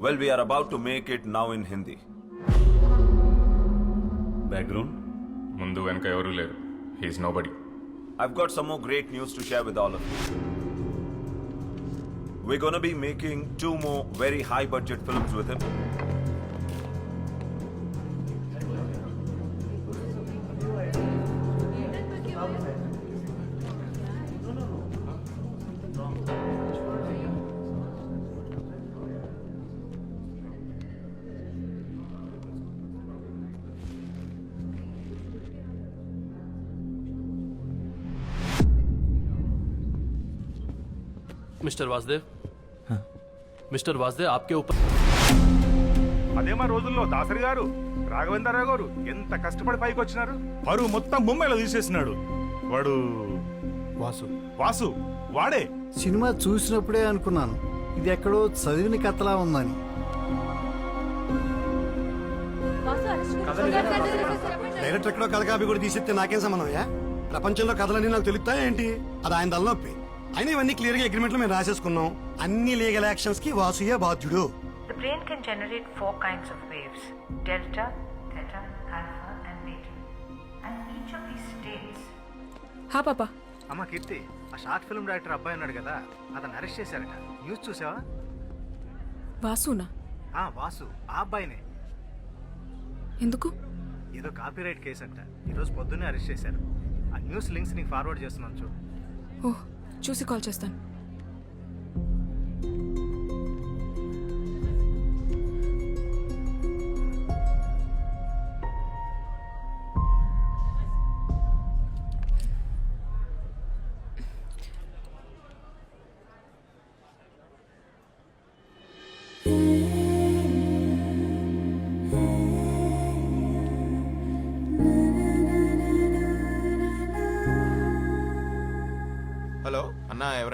Well, we are about to make it now in Hindi. Background ముందు వెనక ఎవరూ లేరు he is nobody I've got some more great news to share with all of you. We're gonna be making two more very high budget films with him. Mister Vasudev? Mister Vasudev ఆప్కే ఉప అదే మా రోజుల్లో దాసరి గారు రాఘవేంద్రరావు గారు ఎంత కష్టపడి పైకి వచ్చినారు పరువు మొత్తం ముంబైలో తీసేసినాడు. వాడు వాసు. వాసు వాడే. సినిమా చూసినప్పుడే అనుకున్నాను. ఇది ఎక్కడో చదివిన కథలా ఉందని. డైరెక్టర్ ఎక్కడో కథ కాపీ కూడా తీసేస్తే నాకేం సంబంధం యా ప్రపంచంలో కథలన్నీ నాకు తెలుస్తాయేంటి అది ఆయన తలనొప్పి. అయినా ఇవన్నీ క్లియర్గా అగ్రిమెంట్లో మేము రాసేసుకున్నాం. అన్ని లీగల్ యాక్షన్స్కి వాసుయే బాధ్యుడు. The brain can generate four kinds of waves delta, theta, alpha, and beta. And each of these states హా పాపా. అమ్మ కీర్తి ఆ షార్ట్ ఫిల్మ్ డైరెక్టర్ అబ్బాయి ఉన్నాడు కదా అతను అరెస్ట్ చేశారట. న్యూస్ చూసావా? వాసునా? ఆ వాసు ఆ అబ్బాయినే. ఎందుకు? ఏదో కాపీరైట్ కేసు అంట. ఈరోజు పొద్దున్నే అరెస్ట్ చేశారు. ఆ న్యూస్ లింక్స్ నీకు ఫార్వర్డ్ చేస్తున్నాను చూడు. ఓహ్ చూసి కాల్ చేస్తాను.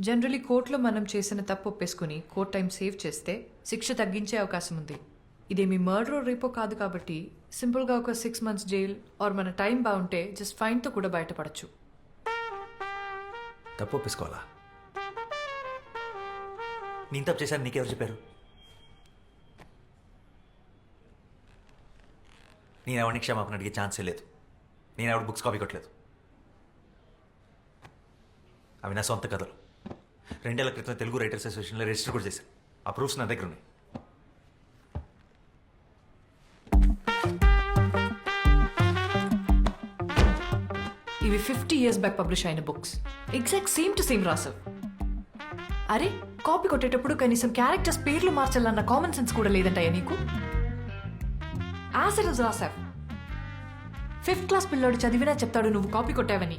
generally కోర్టులో మనం చేసిన తప్పు ఒప్పేసుకుని కోర్ట్ టైం సేవ్ చేస్తే శిక్ష తగ్గించే అవకాశం ఉంది. ఇదేమి మర్డర్ రేపో కాదు కాబట్టి సింపుల్గా ఒక సిక్స్ మంత్స్ జైల్ ఆర్ మన టైం బాగుంటే జస్ట్ ఫైన్తో కూడా బయటపడచ్చు. తప్పు ఒప్పేసుకోవాలా? నేను తప్పు చేశాను నీకెవరు చెప్పారు? నేను ఎవరిని క్షమాపణ అడిగే ఛాన్సే లేదు. నేను ఎవరి బుక్స్ కాపీ కొట్టలేదు. అవి నా సొంత కథలు. రెండేళ్ళ క్రితం తెలుగు రైటర్స్ అసోసియేషన్లో రిజిస్టర్ కూడా చేశాను. ఆ ప్రూఫ్స్ నా దగ్గర ఉన్నాయి. ఇవి ఫిఫ్టీ ఇయర్స్ బ్యాక్ పబ్లిష్ అయిన books. Exact same to same రాసావు. అరే కాపీ కొట్టేటప్పుడు కనీసం క్యారెక్టర్స్ పేర్లు మార్చాలన్న కామన్ సెన్స్ కూడా లేదంటాయా నీకు? యాసిడ్స్ రాసావు. ఫిఫ్త్ క్లాస్ పిల్లోడు చదివినా చెప్తాడు నువ్వు కాపీ కొట్టావని.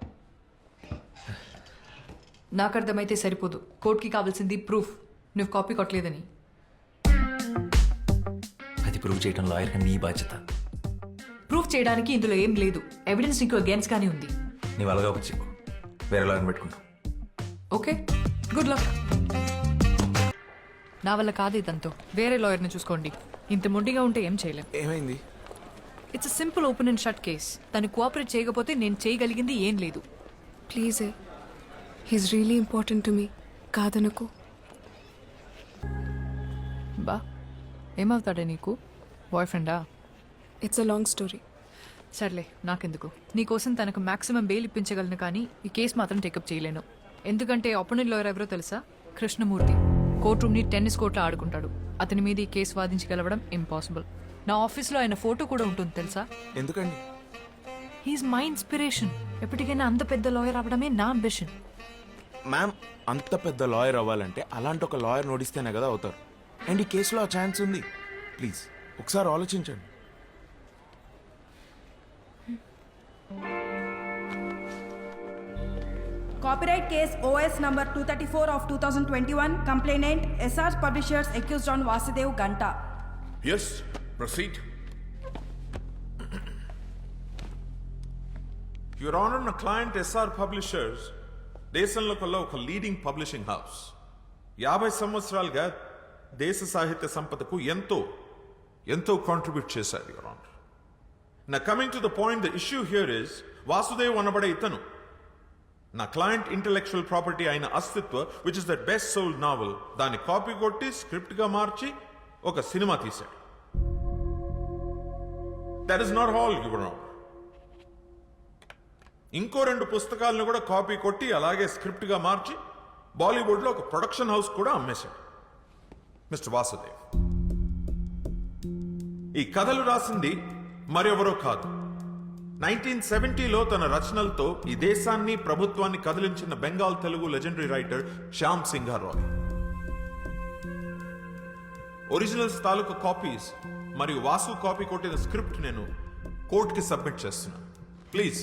నాకు అర్థమైతే సరిపోదు. కోర్టుకి కావాల్సింది ప్రూఫ్ నువ్వు కాపీ కొట్టలేదని. అది ప్రూవ్ చేయడం లాయర్గా నీ బాధ్యత. ప్రూఫ్ చేయడానికి ఇందులో ఏం లేదు. ఎవిడెన్స్ నీకు అగేన్స్ గానే ఉంది. నీవు అలాగా వచ్చి వేరే లాయర్ని పెట్టుకుంటాం ఓకే గుడ్ లక్ నా వల్ల కాదు ఇదంతా. వేరే లాయర్ని చూసుకోండి. ఇంత మొండిగా ఉంటే ఏం చేయలేం. ఏమైంది? It's simple open and shut case తను కోఆపరేట్ చేయకపోతే నేను చేయగలిగింది ఏం లేదు. Please he's really important to me కాదనకు. బా ఏమవుతాడే నీకు? బాయ్ ఫ్రెండా ఇట్స్ అ లాంగ్ స్టోరీ సర్లే నాకెందుకు? నీకోసం తనకు మాక్సిమం బెయిల్ ఇప్పించగలను కానీ ఈ కేసు మాత్రం టేకప్ చేయలేను. ఎందుకంటే అపోనెంట్ లాయర్ ఎవరో తెలుసా? కృష్ణమూర్తి. కోర్ట్ రూమ్ని టెన్నిస్ కోర్ట్లో ఆడుకుంటాడు. అతని మీద ఈ కేసు వాదించి గెలవడం ఇంపాసిబుల్ నా ఆఫీస్లో ఆయన ఫోటో కూడా ఉంటుంది తెలుసా? ఎందుకండి? హీస్ మై ఇన్స్పిరేషన్ ఎప్పటికైనా అంత పెద్ద లాయర్ అవ్వడమే నా అంబిషన్ మ్యామ్ అంత పెద్ద లాయర్ అవ్వాలంటే అలాంటి ఒక లాయర్ నోడిస్తేనే కదా అవుతారు అండ్ ఈ కేసులో ఆ ఛాన్స్ ఉంది ప్లీజ్ ఒకసారి ఆలోచించండి Copyright case OS number 234 of 2021, complainant SR Publishers accused on Vasudev Ganta. Yes, proceed. Your honour నా క్లయింట్ ఎస్ఆర్ పబ్లిషర్స్ దేశంలో కల్లా ఒక లీడింగ్ పబ్లిషింగ్ హౌస్ యాభై సంవత్సరాలుగా దేశ సాహిత్య సంపదకు ఎంతో ఎంతో కాంట్రిబ్యూట్ చేశారు యువర్ ఆనర్ నా coming to the point the issue here is Vasudev అనబడే ఇతను నా క్లయింట్ ఇంటలెక్చువల్ ప్రాపర్టీ అయిన Astitva which is the best sold novel దాన్ని కాపీ కొట్టి స్క్రిప్ట్గా మార్చి ఒక సినిమా తీశాడు. That is not all your honour ఇంకో రెండు పుస్తకాలను కూడా కాపీ కొట్టి అలాగే స్క్రిప్ట్గా మార్చి బాలీవుడ్లో ఒక ప్రొడక్షన్ హౌస్ కూడా అమ్మేశాడు. మిస్టర్ వాసుదేవ్ ఈ కథలు రాసింది మరెవరో కాదు. నైన్టీన్ సెవెంటీలో తన రచనలతో ఈ దేశాన్ని ప్రభుత్వాన్ని కదిలించిన Bengal Telugu legendary writer Shyam Singharoy originals తాలూకు కాపీస్ మరియు వాసు కాపీ కొట్టిన స్క్రిప్ట్ నేను కోర్టుకి సబ్మిట్ చేస్తున్నాను. Please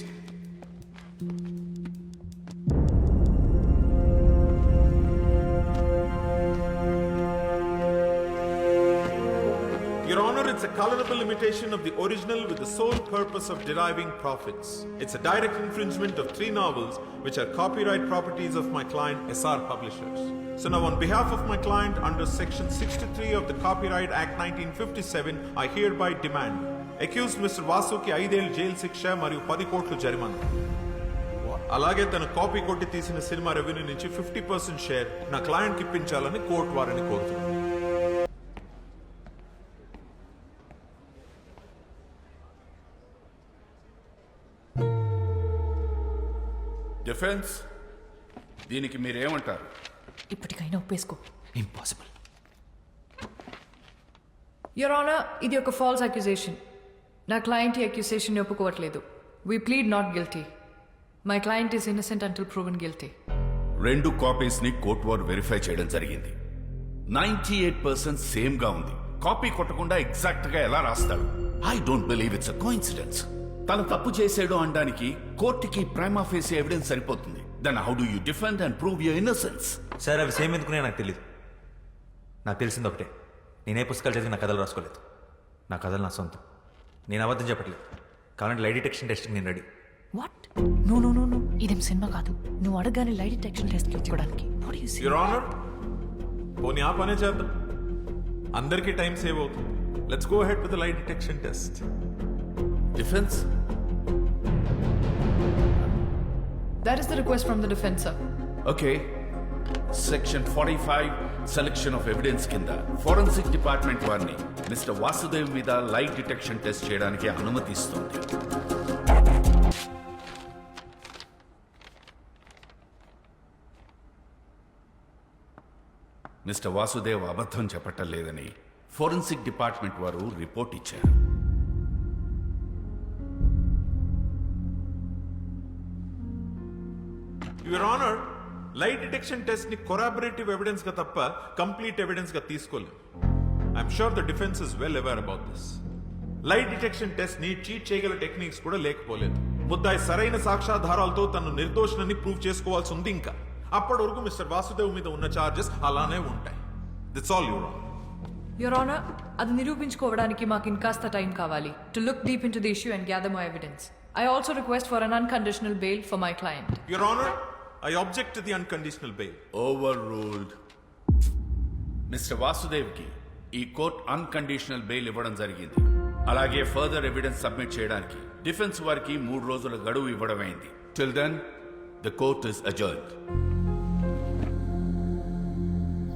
Your Honor, it's a colorable imitation of the original with the sole purpose of deriving profits. It's a direct infringement of three novels which are copyright properties of my client SR Publishers. So now on behalf of my client under section 63 of the Copyright Act 1957, I hereby demand accused Mr. Vasuki ఐదేళ్ళు jail శిక్ష మరియు పది కోట్లు జరిమానా అలాగే తన copy కొట్టి తీసిన సినిమా రెవెన్యూ నుంచి ఫిఫ్టీ పర్సెంట్ షేర్ నా క్లయింట్కి ఇప్పించాలని కోర్టు వారిని కోరుతున్నాను డిఫెన్స్ దీనికి మీరేమంటారు? ఇప్పటికైనా ఒప్పేసుకో. ఇంపాసిబుల్ యువర్ ఆనర్ ఇది ఒక ఫాల్స్ అక్యుజేషన్ నా క్లయింట్ ఈ అక్యుజేషన్ ఒప్పుకోవట్లేదు. We plead not guilty my client is innocent until proven guilty రెండు కాపీస్ని కోర్ట్ వారు వెరిఫై చేయడం జరిగింది. నైన్టీ ఎయిట్ పర్సెంట్ సేమ్గా ఉంది. కాపీ కొట్టకుండా ఎగ్జాక్ట్గా ఎలా రాస్తాడు? I don't believe it's coincidence తను తప్పు చేసాడు అనడానికి కోర్టుకి ప్రైమా ఫేస్ ఎవిడెన్స్ సరిపోతుంది. Then how do you defend and prove your innocence sir అవి సేమ్ ఎందుకునే నాకు తెలియదు నాకు తెలిసింది ఒకటే. నేనే పుస్తకాలు చదివి నా కథలు రాసుకోలేదు. నా కథలు నా సొంతం. నేను అబద్ధం చెప్పట్లేదు. కావాలంటే లై డిటెక్షన్ టెస్ట్కి నేను ready. What no no no no ఇదేం సినిమా కాదు. నువ్వు అడగానే లైట్ డిటెక్షన్ టెస్ట్ ఇచ్చుకోవడానికి యువర్ ఆనర్ పోనీ ఆ పనే చేద్దాం. అందరికీ టైం సేవ్ అవుతుంది. Let's go ahead with lie detection test defence that is the request from the defence sir okay section forty five selection of evidence కింద. ఫోరెన్సిక్ డిపార్ట్మెంట్ వారిని mister Vasudev మీద లైట్ డిటెక్షన్ టెస్ట్ చేయడానికి అనుమతిస్తుంది. Mister Vasudev అబద్ధం చెప్పటం లేదని forensic department వారు report ఇచ్చారు. యువర్ ఆనర్ లైట్ డిటెక్షన్ టెస్ట్ని కొరాబరేటివ్ ఎవిడెన్స్గా తప్ప కంప్లీట్ ఎవిడెన్స్గా తీసుకోలేం. I'm sure the defence is well aware about this lie detection టెస్ట్ని cheat చేయగల టెక్నిక్స్ కూడా లేకపోలేదు. ముద్దాయి సరైన సాక్ష్యాధారాలతో తను నిర్దోషణని ప్రూవ్ చేసుకోవాల్సి ఉంది ఇంకా. అప్పటి వరకు మిస్టర్ వాసుదేవ్ మీద ఉన్న చార్జెస్ అలానే ఉంటాయి. That's all your honour your honour అది నిరూపించుకోవడానికి మాకు ఇంకాస్త టైం కావాలి. To look deep into the issue and gather my evidence I also request for un unconditional bail for my client your honour I object to the unconditional bail overruled mister వాసుదేవ్కి ఈ court unconditional bail ఇవ్వడం జరిగింది. అలాగే further evidence submit చేయడానికి defence వారికి మూడు రోజుల గడువు ఇవ్వడమైంది. Till then the court is adjourned